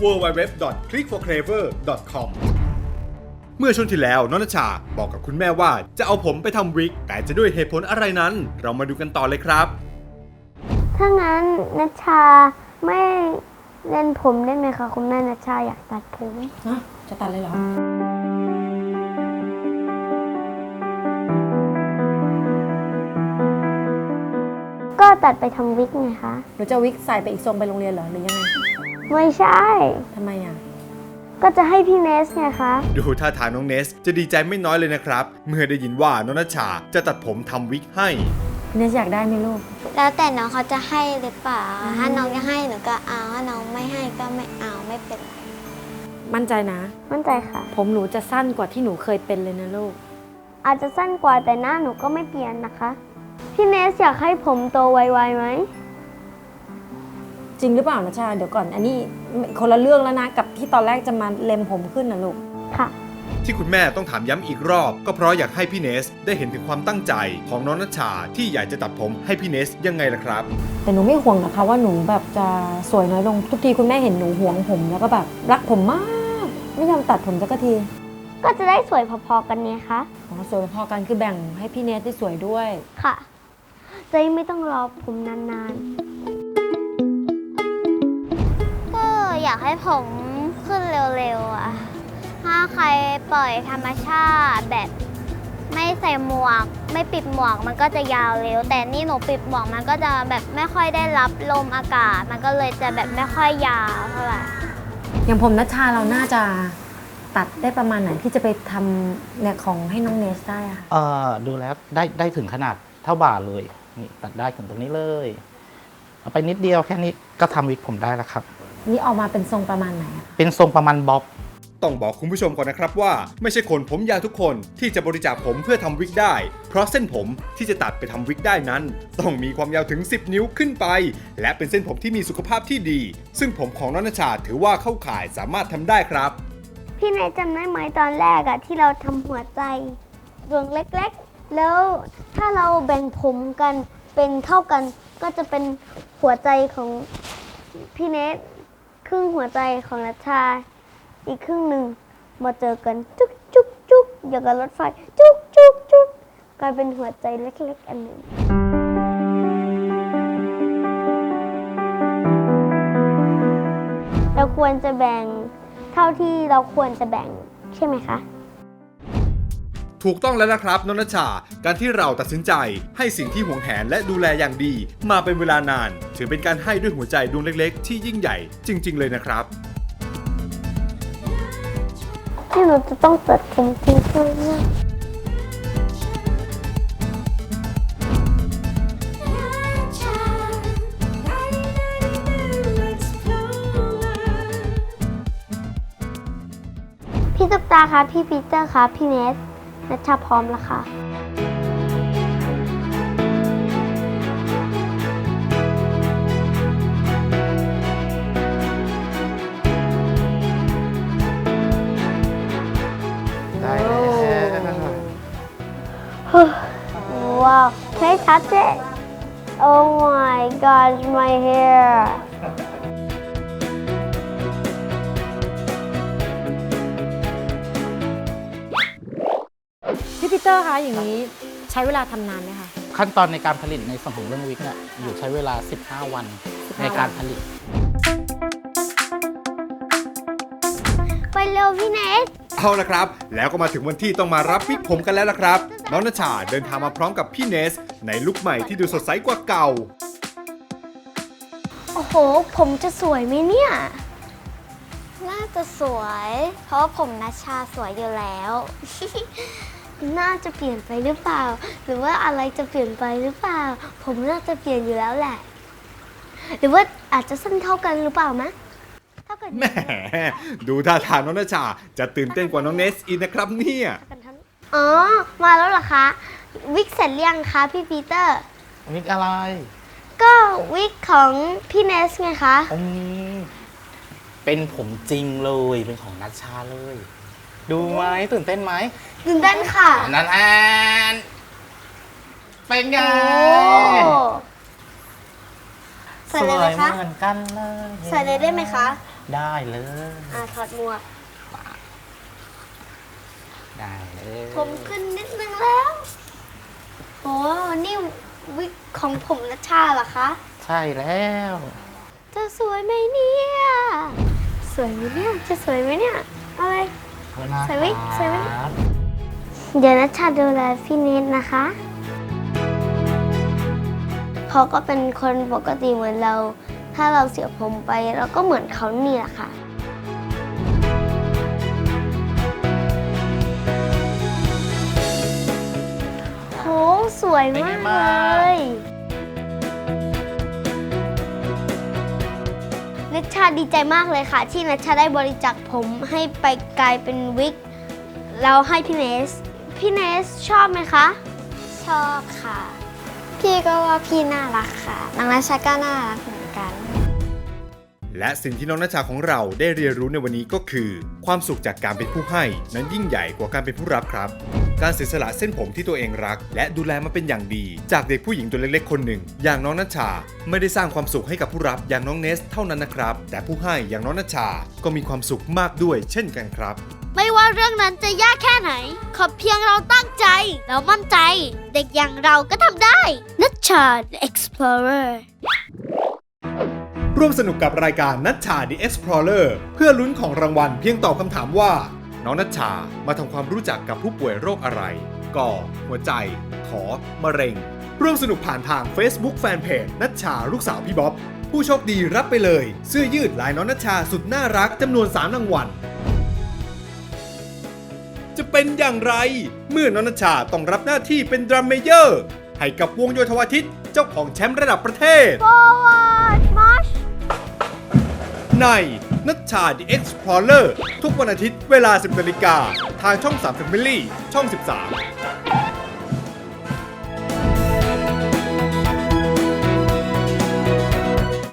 www.clickforclaver.com เมื่อช่วงที่แล้วน้องนชชาบอกกับคุณแม่ว่าจะเอาผมไปทำวิก แต่จะด้วยเหตุผลอะไรนั้น เรามาดูกันต่อเลยครับ ถ้างั้นนัชชาไม่เล่นผมได้ไหมคะคุณแม่นัชชาอยากตัดผมฮะจะตัดเลยเหรอ ก็ตัดไปทำวิกไงคะ หนูจะเอาวิกใส่ไปอีกทรงไปโรงเรียนเหรอหรือยังไง ไม่ใช่ ทำไมอะ ก็จะให้พี่เนสไงคะ ดูท่าทางน้องเนส จะดีใจไม่น้อยเลยนะครับ เมื่อได้ยินว่าน้องนชชาจะตัดผมทำวิกให้เนสอยากได้ไหมลูก แล้วแต่น้องเขาจะให้หรือเปล่า ถ้าน้องจะให้หนูก็เอา ถ้าน้องไม่ให้ก็ไม่เอาไม่เป็นไรมั่นใจนะ มั่นใจค่ะ ผมหนูจะสั้นกว่าที่หนูเคยเป็นเลยนะลูก อาจจะสั้นกว่าแต่หน้าหนูก็ไม่เปลี่ยนนะคะ พี่เนสอยากให้ผมโตไวๆไหม จริงหรือเปล่านะชาเดี๋ยวก่อนอันนี้คนละเรื่องแล้วนะกับที่ตอนแรกจะมาเล็มผมขึ้นนะลูกค่ะ ที่คุณแม่ต้องถามย้ำอีกรอบ ก็เพราะอยากให้พี่เนสได้เห็นถึงความตั้งใจของน้องนชชาที่อยากจะตัดผมให้พี่เนสยังไงล่ะครับ แต่หนูไม่ห่วงนะคะว่าหนูแบบจะสวยน้อยลงทุกทีคุณแม่เห็นหนูห่วงผมแล้วก็แบบรักผมมากไม่ยอมตัดผมสักทีก็จะได้สวยพอๆกันเนี่ยคะอ๋อสวยพอกันคือแบ่งให้พี่เนสได้สวยด้วย ค่ะ จะได้ไม่ต้องรอผมนานก็ อยากให้ผมขึ้นเร็วๆอะถ้าใครปล่อยธรรมชาติแบบไม่ใส่หมวก ไม่ปิดหมวกมันก็จะยาวเร็ว แต่นี่หนูปิดหมวกมันก็จะแบบไม่ค่อยได้รับลมอากาศ มันก็เลยจะแบบไม่ค่อยยาวเท่าไหร่อย่างผมนัชชาเราน่าจะตัดได้ประมาณไหนที่จะไปทำเนี่ยของให้น้องเนสได้อะเอ่อดูแล้วได้ได้ถึงขนาดเท่าบ่าเลยนี่ตัดได้ถึงตรงนี้เลย เอาไปนิดเดียวแค่นี้ก็ทำวิกผมได้แล้วครับ นี่ออกมาเป็นทรงประมาณไหนอะเป็นทรงประมาณบ๊อบ ต้องบอกคุณผู้ชมก่อนนะครับว่า ไม่ใช่คนผมยาวทุกคนที่จะบริจาคผมเพื่อทำวิกได้ เพราะเส้นผมที่จะตัดไปทำวิกได้นั้น ต้องมีความยาวถึง 10 นิ้วขึ้นไป และเป็นเส้นผมที่มีสุขภาพที่ดี ซึ่งผมของน้องนชชาถือว่าเข้าข่ายสามารถทำได้ครับๆพี่เนสจำได้ไหมตอนแรกอะที่เราทำหัวใจดวงเล็กๆ แล้วถ้าเราแบ่งผมกันเป็นเท่ากัน ก็จะเป็นหัวใจของพี่เนส ครึ่งหัวใจของนัชชา อีกครึ่งหนึ่งมาเจอกันจุ๊กจุ๊กจุ๊กอย่างกับรถไฟจุ๊กจุ๊กจุ๊กกลายเป็นหัวใจเล็กๆ อันหนึ่งเราควรจะแบ่งเท่าที่เราควรจะแบ่งใช่ไหมคะ ถูกต้องแล้วนะครับนนชา การที่เราตัดสินใจ ให้สิ่งที่หวงแหนและดูแลอย่างดี มาเป็นเวลานาน ถือเป็นการให้ด้วยหัวใจดวงเล็กๆ ที่ยิ่งใหญ่จริง ๆ เลยนะครับที่หนูจะต้องตัดผมทิ้งเพื่อนเนี่ยพี่ตุ๊กตาคะพี่ปีเตอร์คะพี่เนส นัชชาพร้อมแล้วค่ะ ได้แล้ว Wow, can I touch it? Oh my gosh, my hair. เตอร์คะอย่างนี้ใช้เวลาทำนานไหมคะขั้นตอนในการผลิตในส่วนของเรื่องวิกเนี่ยอยู่ใช้เวลา 15 วันในการผลิต ไปเร็วพี่เนสเอาละครับ แล้วก็มาถึงวันที่ต้องมารับวิกผมกันแล้วละครับ น้องนชชาเดินทางมาพร้อมกับพี่เนส ในลุคใหม่ที่ดูสดใสกว่าเก่า โอ้โห ผมจะสวยไหมเนี่ย น่าจะสวย เพราะว่าผมนัชชาสวยอยู่แล้ว น่าจะเปลี่ยนไปหรือเปล่า หรือว่าอะไรจะเปลี่ยนไปหรือเปล่า ผมน่าจะเปลี่ยนอยู่แล้วแหละ หรือว่าอาจจะสั้นเท่ากันหรือเปล่ามะเท่ากันแหมดูท่าทางน้องนชชาจะตื่นเต้นกว่าน้องเนสอีกนะครับเนี่ยเท่ากันทั้งอ๋อ มาแล้วเหรอคะ วิกเสร็จหรือยังคะพี่ปีเตอร์ วิกอะไรก็วิกของพี่เนสไงคะ อืมเป็นผมจริงเลย เป็นของนัชชาเลย ดูไหมตื่นเต้นไหมตื่นเต้นค่ะนันแอนเป็นไงโอ้ใส่เลยไหมคะสวยเหมือนกันเลยใส่เลยได้ไหมคะ ได้เลยอ่าถอดหมวกได้เลยผมขึ้นนิดนึงแล้วโอ้นี่วิกของผมนัชชาเหรอคะ ใช่แล้วจะสวยไหมเนี่ย สวยไหมเนี่ย จะสวยไหมเนี่ยอะไรใส่วิกใส่วิกครับเดี๋ยวนัชชาดูแลพี่เนทนะคะเขาก็เป็นคนปกติเหมือนเรา ถ้าเราเสียผมไปเราก็เหมือนเขานี่แหละค่ะโหสวยมากเลย นัชชาดีใจมากเลยค่ะ ที่นัชชาได้บริจาคผมให้ไปกลายเป็นวิกแล้วให้พี่เนส พี่เนสชอบไหมคะ ชอบค่ะ พี่ก็ว่าพี่น่ารักค่ะนังนัชชาก็น่ารักเหมือนกัน และสิ่งที่น้องนัชชาของเราได้เรียนรู้ในวันนี้ก็คือ ความสุขจากการเป็นผู้ให้นั้นยิ่งใหญ่กว่าการเป็นผู้รับครับ การเสียสละเส้นผมที่ตัวเองรัก และดูแลมาเป็นอย่างดี จากเด็กผู้หญิงตัวเล็กๆคนหนึ่ง อย่างน้องนัชชา ไม่ได้สร้างความสุขให้กับผู้รับอย่างน้องเนสเท่านั้นนะครับ แต่ผู้ให้อย่างน้องนัชชาก็มีความสุขมากด้วย เช่นกันครับ ไม่ว่าเรื่องนั้นจะยากแค่ไหน ขอเพียงเราตั้งใจแล้วมั่นใจ เด็กอย่างเราก็ทำได้นัชชา The Explorer ร่วมสนุกกับรายการนัชชา The Explorer เพื่อลุ้นของรางวัลเพียงตอบคำถามว่า น้องนัชชามาทำความรู้จักกับผู้ป่วยโรคอะไรก่อหัวใจ ขอ มะเร็ง ร่วมสนุกผ่านทาง Facebook Fanpage นัชชาลูกสาวพี่บ๊อบ ผู้โชคดีรับไปเลยเสื้อยืดลายน้องนัชชาสุดน่ารักจำนวน3รางวัลจะเป็นอย่างไร เมื่อน้องนัชชาต้องรับหน้าที่เป็นดรัมเมเยอร์ ให้กับวงโยธวาทิต เจ้าของแชมป์ระดับประเทศ oh. ในนัชชา The Explorer ทุกวันอาทิตย์เวลา 10นาฬิกาทางช่อง3 Family ช่อง 13